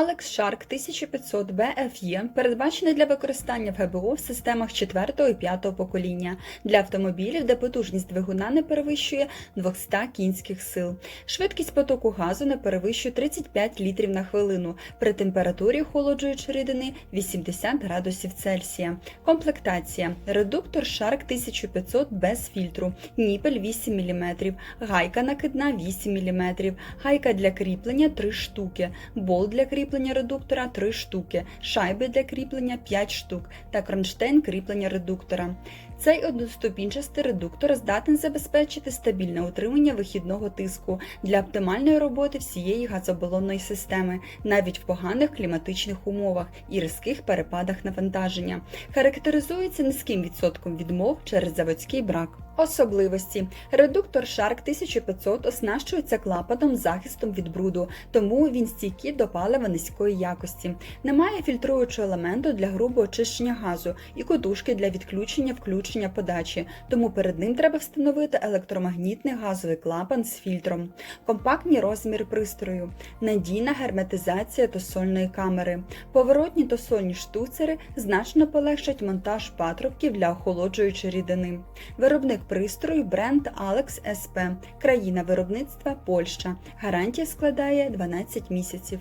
Alex Shark 1500 BFE передбачений для використання в ГБУ в системах 4 і 5 покоління. Для автомобілів, де потужність двигуна не перевищує 200 кінських сил. Швидкість потоку газу не перевищує 35 літрів на хвилину. При температурі охолоджуючої рідини 80 градусів Цельсія. Комплектація: редуктор Shark 1500 без фільтру, ніпель 8 мм, гайка накидна 8 мм, гайка для кріплення 3 штуки, болт для кріплення редуктора 3 штуки, шайби для кріплення 5 штук та кронштейн кріплення редуктора. Цей одноступінчастий редуктор здатен забезпечити стабільне утримання вихідного тиску для оптимальної роботи всієї газобалонної системи, навіть в поганих кліматичних умовах і різких перепадах навантаження. Характеризується низьким відсотком відмов через заводський брак. Особливості редуктор Shark 1500 оснащується клапаном захистом від бруду, тому він стійкий до палива низької якості. Немає фільтруючого елементу для грубого очищення газу і котушки для відключення включення подачі, тому перед ним треба встановити електромагнітний газовий клапан з фільтром, компактні розміри пристрою, надійна герметизація тосольної камери, поворотні тосольні штуцери значно полегшать монтаж патрубків для охолоджуючої рідини. Виробник пристрою бренд Alex SP, країна виробництва Польща. Гарантія складає 12 місяців.